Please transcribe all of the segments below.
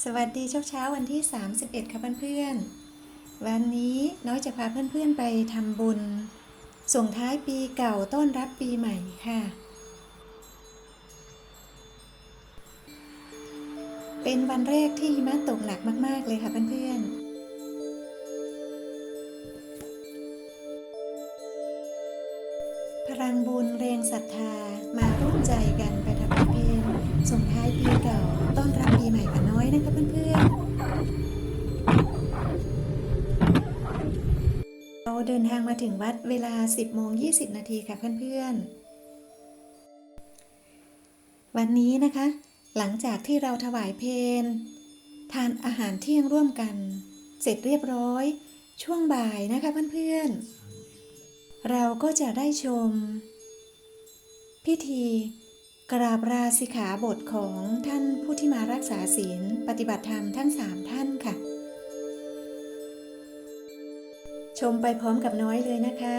สวัสดีเช้าเช้าวันที่ 31 ค่ะเพื่อนๆ วันนี้น้อยจะพาเพื่อนๆไปทำบุญ ส่งท้ายปีเก่าต้อนรับปีใหม่ค่ะ เป็นวันแรกที่หิมะตกหนักมากๆเลยค่ะเพื่อนๆพลังบุญแรงศรัทธามาร่วมใจกันไปทำเพลงส่งท้ายปีเก่า นน้อยนะคะเพื่อนๆ เราเดินทางมาถึงวัดเวลา 10โมง20 นาทีค่ะเพื่อนๆ วันนี้นะคะ หลังจากที่เราถวายเพลทานอาหารเที่ยงร่วมกัน เสร็จเรียบร้อย ช่วงบ่ายนะคะเพื่อนๆ เราก็จะได้ชม พิธี กราบราสิขาบทของท่านผู้ที่มารักษาศีลปฏิบัติธรรมทั้งสามท่านค่ะ ชมไปพร้อมกับน้อยเลยนะคะ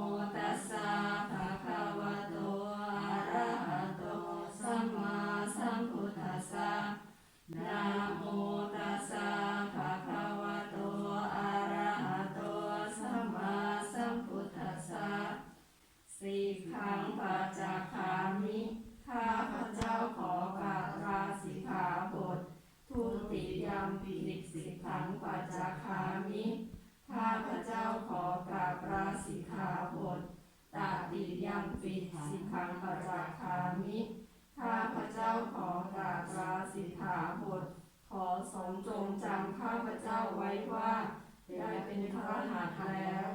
ยมปิสิกขังปัจจาคามิข้าพระเจ้าขอกราบลาสิกขาบทขอสมจงจำข้าพระเจ้าไว้ว่าได้เป็นพระหัตถ์แล้ว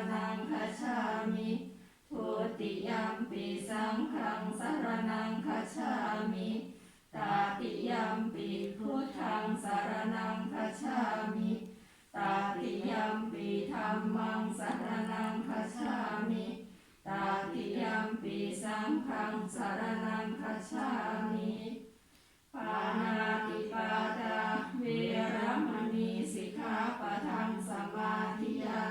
งสรณังคัจฉามิทุติยมปิสังฆังสรณังคัจฉามิตาติยมปิพุทธังสรณังคัจฉามิตาติยมปิธัมมังสรณังคัจฉามิตาติยมปิสังฆังสรณังคัจฉามิปานาติปาตาเวรมณีสิกขาปะทังสมาธิยา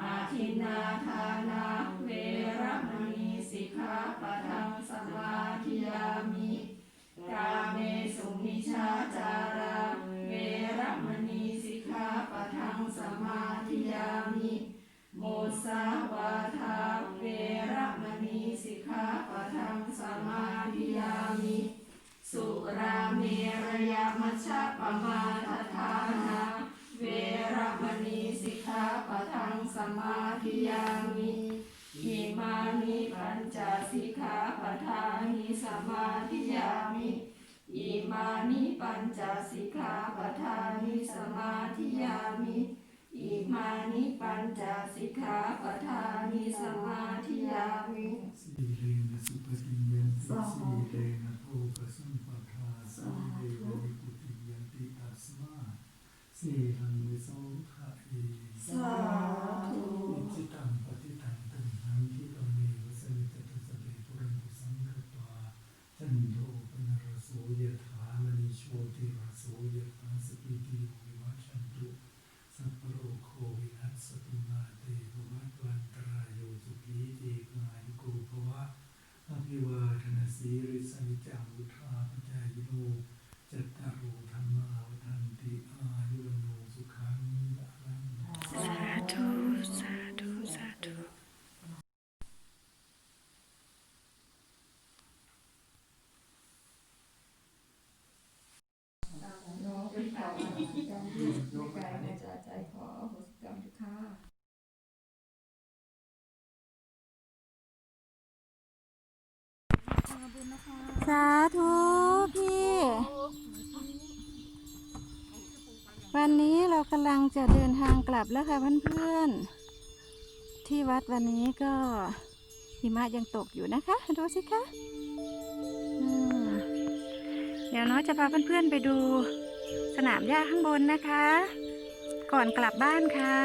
อาทินนาทานาเวรมณีสิกขาปะทังสมาธิยามิกาเมสุมิชาจาราเวรมณีสิกขาปะทังสมาธิยามิโมสาวาทาเวรมณีสิกขาปะทังสมาธิยามิ สุราเมรยามัชฌะปมาทฐา มณีสิกขาปะทังสมาธิยามิอิมานิปัญจสิกขาปะทานิสมาธิยามิอิมานิปัญจสิกขาปทานิสมาธิยามิอิมานิปัญจสิกขาปทานิสมาธิยามิสีเลนะสุปฏิยันสีเลนะโภคสมปทาสีเลนะนิพุติยันติตัสมา สีลังวิโสทะเอ สาธุ อิจิตังปฏิตังตุมหังคิปะเมวะสมิจตุสเปปุเรนตุสังคตวาจันโทปนรสโสยถามณิโชติรสโสยถาสปิติโยวิวัชชันตุสัพพโรโควินัสสตุมาเตภวัตวันตรายโยสุขีตีกายุโกภวะ อภิวาทนาสีริสนิจังวุธาปจายโนจัตตารุธรรมาวันติอายุวโนสุขังอลัง สาธุ สาธุ สาธุ น้องเป็นเขาอาจารย์ยืดในกายในใจขออโหสิกรรมทุกข้า สาธุพี่ วันนี้เรากำลังจะเดินทางกลับแล้วค่ะเพื่อนๆ ที่วัดวันนี้ก็หิมะยังตกอยู่นะคะ ดูสิคะเดี๋ยวน้อยจะพาเพื่อนๆไปดูสนามหญ้าข้างบนนะคะ ก่อนกลับบ้านค่ะ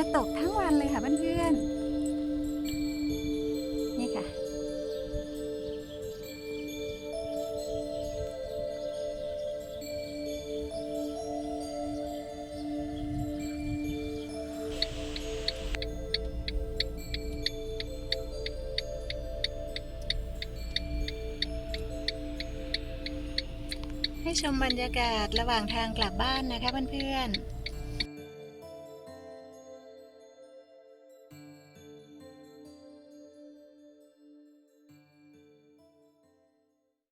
หิมะตกทั้งวันเลยค่ะเพื่อนๆ นี่ค่ะ ให้ชมบรรยากาศระหว่างทางกลับบ้านนะคะเพื่อนๆ